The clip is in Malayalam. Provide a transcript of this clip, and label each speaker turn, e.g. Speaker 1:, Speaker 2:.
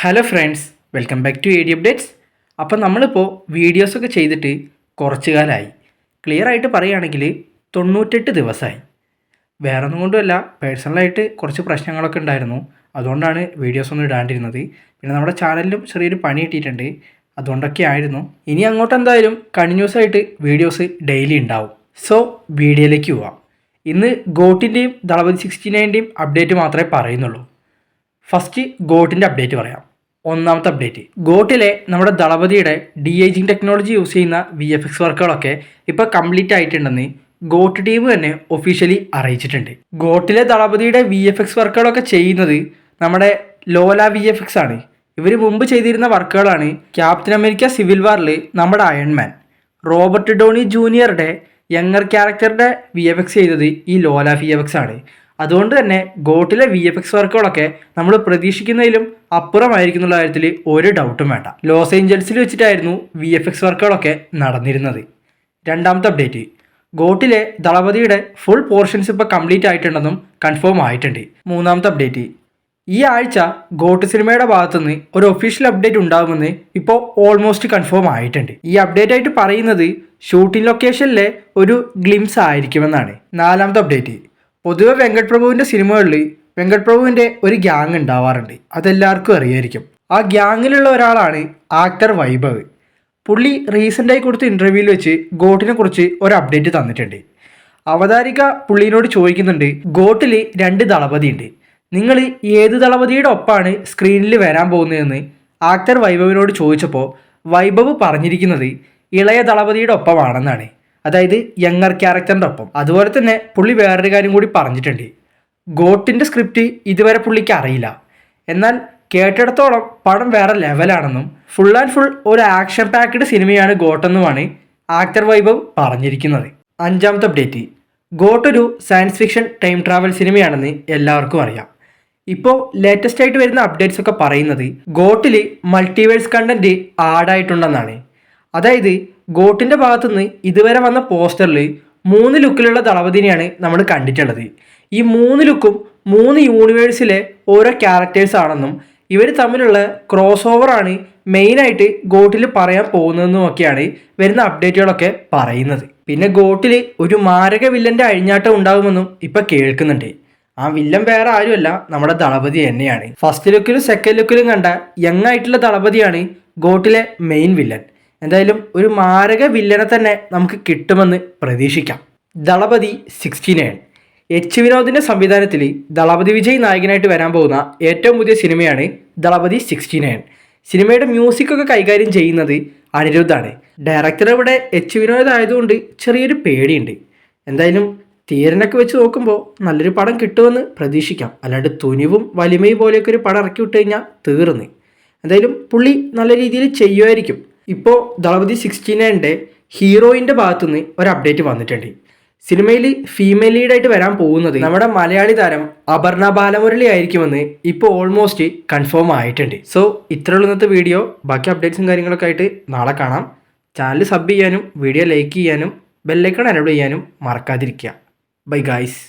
Speaker 1: Hello friends welcome back to A D updates അപ്പം നമ്മളിപ്പോൾ വീഡിയോസൊക്കെ ചെയ്തിട്ട് കുറച്ച് കാലമായി ക്ലിയർ ആയിട്ട് പറയുകയാണെങ്കിൽ തൊണ്ണൂറ്റെട്ട് ദിവസമായി. വേറെ ഒന്നും കൊണ്ടുമല്ല പേഴ്സണലായിട്ട് കുറച്ച് പ്രശ്നങ്ങളൊക്കെ ഉണ്ടായിരുന്നു. അതുകൊണ്ടാണ് വീഡിയോസ് ഒന്നും ഇടാണ്ടിരുന്നത്. പിന്നെ നമ്മുടെ ചാനലിലും ചെറിയൊരു പണി കിട്ടിയിട്ടുണ്ട്. അതുകൊണ്ടൊക്കെ ആയിരുന്നു. ഇനി അങ്ങോട്ട് എന്തായാലും കണ്ടിന്യൂസ് ആയിട്ട് വീഡിയോസ് ഡെയിലി ഉണ്ടാവും. സോ വീഡിയോയിലേക്ക് പോവാം. ഇന്ന് ഗോട്ടിന്റെയും ദളപതി സിക്സ്റ്റി നയന്റെയും അപ്ഡേറ്റ് മാത്രമേ പറയുന്നുള്ളൂ. ഫസ്റ്റ് ഗോട്ടിന്റെ അപ്ഡേറ്റ് പറയാം. ഒന്നാമത്തെ അപ്ഡേറ്റ് ഗോട്ടിലെ നമ്മുടെ ദളപതിയുടെ ഡി ഏജിങ് ടെക്നോളജി യൂസ് ചെയ്യുന്ന വി എഫ് എക്സ് വർക്കുകളൊക്കെ ഇപ്പോൾ കംപ്ലീറ്റ് ആയിട്ടുണ്ടെന്ന് ഗോട്ട് ടീം തന്നെ ഒഫീഷ്യലി അറിയിച്ചിട്ടുണ്ട്. ഗോട്ടിലെ ദളപതിയുടെ വി എഫ് എക്സ് വർക്കുകളൊക്കെ ചെയ്യുന്നത് നമ്മുടെ ലോല വി എഫ് എക്സ് ആണ്. ഇവർ മുമ്പ് ചെയ്തിരുന്ന വർക്കുകളാണ് ക്യാപ്റ്റൻ അമേരിക്ക സിവിൽ വാറിൽ നമ്മുടെ അയൺമാൻ റോബർട്ട് ഡോണി ജൂനിയറുടെ യങ്ങർ ക്യാരക്ടറുടെ വി എഫ് എക്സ് ചെയ്തത് ഈ ലോല വി എഫ് എക്സ് ആണ്. അതുകൊണ്ട് തന്നെ ഗോട്ടിലെ വി എഫ് എക്സ് വർക്കുകളൊക്കെ നമ്മൾ പ്രതീക്ഷിക്കുന്നതിലും അപ്പുറമായിരിക്കുന്നുള്ള കാര്യത്തിൽ ഒരു ഡൗട്ടും വേണ്ട. ലോസ് ഏഞ്ചൽസിൽ വെച്ചിട്ടായിരുന്നു വി എഫ് എക്സ് വർക്കുകളൊക്കെ നടന്നിരുന്നത്. രണ്ടാമത്തെ അപ്ഡേറ്റ് ഗോട്ടിലെ ദളപതിയുടെ ഫുൾ പോർഷൻസ് ഇപ്പോൾ കംപ്ലീറ്റ് ആയിട്ടുണ്ടെന്നും കൺഫേം ആയിട്ടുണ്ട്. മൂന്നാമത്തെ അപ്ഡേറ്റ് ഈ ആഴ്ച ഗോട്ട് സിനിമയുടെ ഭാഗത്തുനിന്ന് ഒരു ഒഫീഷ്യൽ അപ്ഡേറ്റ് ഉണ്ടാകുമെന്ന് ഇപ്പോൾ ഓൾമോസ്റ്റ് കൺഫേം ആയിട്ടുണ്ട്. ഈ അപ്ഡേറ്റ് ആയിട്ട് പറയുന്നത് ഷൂട്ടിംഗ് ലൊക്കേഷനിലെ ഒരു ഗ്ലിംസ് ആയിരിക്കുമെന്നാണ്. നാലാമത്തെ അപ്ഡേറ്റ് പൊതുവെ വെങ്കട് പ്രഭുവിന്റെ സിനിമകളിൽ വെങ്കട് പ്രഭുവിന്റെ ഒരു ഗ്യാങ് ഉണ്ടാവാറുണ്ട്. അതെല്ലാവർക്കും അറിയായിരിക്കും. ആ ഗ്യാങ്ങിലുള്ള ഒരാളാണ് ആക്ടർ വൈഭവ്. പുള്ളി റീസെന്റായി കൊടുത്ത ഇന്റർവ്യൂവിൽ വെച്ച് ഗോട്ടിനെ കുറിച്ച് ഒരു അപ്ഡേറ്റ് തന്നിട്ടുണ്ട്. അവതാരിക പുള്ളിനോട് ചോദിക്കുന്നുണ്ട് ഗോട്ടിൽ രണ്ട് ദളപതിയുണ്ട്. നിങ്ങൾ ഏത് ദളപതിയുടെ ഒപ്പാണ് സ്ക്രീനിൽ വരാൻ പോകുന്നതെന്ന്? ആക്ടർ വൈഭവിനോട് ചോദിച്ചപ്പോൾ വൈഭവ് പറഞ്ഞിരിക്കുന്നത് ഇളയ ദളപതിയുടെ ഒപ്പമാണെന്നാണ്. അതായത് യങ്ങർ ക്യാരക്ടറിന്റെ ഒപ്പം. അതുപോലെ തന്നെ പുള്ളി വേറൊരു കാര്യം കൂടി പറഞ്ഞിട്ടുണ്ട്. ഗോട്ടിന്റെ സ്ക്രിപ്റ്റ് ഇതുവരെ പുള്ളിക്ക് അറിയില്ല. എന്നാൽ കേട്ടിടത്തോളം പടം വേറെ ലെവലാണെന്നും ഫുൾ ആൻഡ് ഫുൾ ഒരു ആക്ഷൻ പാക്ഡ് സിനിമയാണ് ഗോട്ടെന്നുമാണ് ആക്ടർ വൈഭവ് പറഞ്ഞിരിക്കുന്നത്. അഞ്ചാമത്തെ അപ്ഡേറ്റ്. ഗോട്ട് ഒരു സയൻസ് ഫിക്ഷൻ ടൈം ട്രാവൽ സിനിമയാണെന്ന് എല്ലാവർക്കും അറിയാം. ഇപ്പോൾ ലേറ്റസ്റ്റ് ആയിട്ട് വരുന്ന അപ്ഡേറ്റ്സ് ഒക്കെ പറയുന്നത് ഗോട്ടിൽ മൾട്ടിവേഴ്സ് കണ്ടന്റ് ആഡായിട്ടുണ്ടെന്നാണ്. അതായത് ഗോട്ടിന്റെ ഭാഗത്തുനിന്ന് ഇതുവരെ വന്ന പോസ്റ്ററിൽ മൂന്ന് ലുക്കിലുള്ള ദളപതിനെയാണ് നമ്മൾ കണ്ടിട്ടുള്ളത്. ഈ മൂന്ന് ലുക്കും മൂന്ന് യൂണിവേഴ്സിലെ ഓരോ ക്യാരക്ടേഴ്സ് ആണെന്നും ഇവർ തമ്മിലുള്ള ക്രോസ് ഓവറാണ് മെയിനായിട്ട് ഗോട്ടിൽ പറയാൻ പോകുന്നതെന്നും ഒക്കെയാണ് വരുന്ന അപ്ഡേറ്റുകളൊക്കെ പറയുന്നത്. പിന്നെ ഗോട്ടിൽ ഒരു മാരക വില്ലന്റെ അഴിഞ്ഞാട്ടം ഉണ്ടാകുമെന്നും ഇപ്പം കേൾക്കുന്നുണ്ട്. ആ വില്ലൻ വേറെ ആരുമല്ല നമ്മുടെ ദളപതി തന്നെയാണ്. ഫസ്റ്റ് ലുക്കിലും സെക്കൻഡ് ലുക്കിലും കണ്ട യങ് ആയിട്ടുള്ള ദളപതിയാണ് ഗോട്ടിലെ മെയിൻ വില്ലൻ എന്തായാലും ഒരു മാരക വില്ലനെ തന്നെ നമുക്ക് കിട്ടുമെന്ന് പ്രതീക്ഷിക്കാം. ദളപതി സിക്സ്റ്റി നയൻ എച്ച് വിനോദിന്റെ സംവിധാനത്തിൽ ദളപതി വിജയ് നായകനായിട്ട് വരാൻ പോകുന്ന ഏറ്റവും പുതിയ സിനിമയാണ് ദളപതി സിക്സ്റ്റി നയൻ സിനിമയുടെ മ്യൂസിക്കൊക്കെ കൈകാര്യം ചെയ്യുന്നത് അനിരുദ്ധാണ്. ഡയറക്ടർ ഇവിടെ എച്ച് വിനോദ് ആയതുകൊണ്ട് ചെറിയൊരു പേടിയുണ്ട്. എന്തായാലും തീരനൊക്കെ വെച്ച് നോക്കുമ്പോൾ നല്ലൊരു പടം കിട്ടുമെന്ന് പ്രതീക്ഷിക്കാം. അല്ലാണ്ട് തുനിവും വലിമയും പോലെയൊക്കെ ഒരു പടം ഇറക്കി വിട്ട് കഴിഞ്ഞാൽ തീർന്ന്. എന്തായാലും പുള്ളി നല്ല രീതിയിൽ ചെയ്യുമായിരിക്കും. ഇപ്പോൾ ദളപതി സിക്സ്റ്റി നയന്റെ ഹീറോയിന്റെ ഭാഗത്തുനിന്ന് ഒരു അപ്ഡേറ്റ് വന്നിട്ടുണ്ട്. സിനിമയിൽ ഫീമെയിൽ ലീഡായിട്ട് വരാൻ പോകുന്നത് നമ്മുടെ മലയാളി താരം അപർണ ബാലമുരളി ആയിരിക്കുമെന്ന് ഇപ്പോൾ ഓൾമോസ്റ്റ് കൺഫേം ആയിട്ടുണ്ട്. സോ ഇത്രയുള്ള ഇന്നത്തെ വീഡിയോ ബാക്കി അപ്ഡേറ്റ്സും കാര്യങ്ങളൊക്കെ ആയിട്ട് നാളെ കാണാം. ചാനൽ സബ് ചെയ്യാനും വീഡിയോ ലൈക്ക് ചെയ്യാനും ബെല്ലൈക്കൺ അനോഡ് ചെയ്യാനും മറക്കാതിരിക്കുക. Bye guys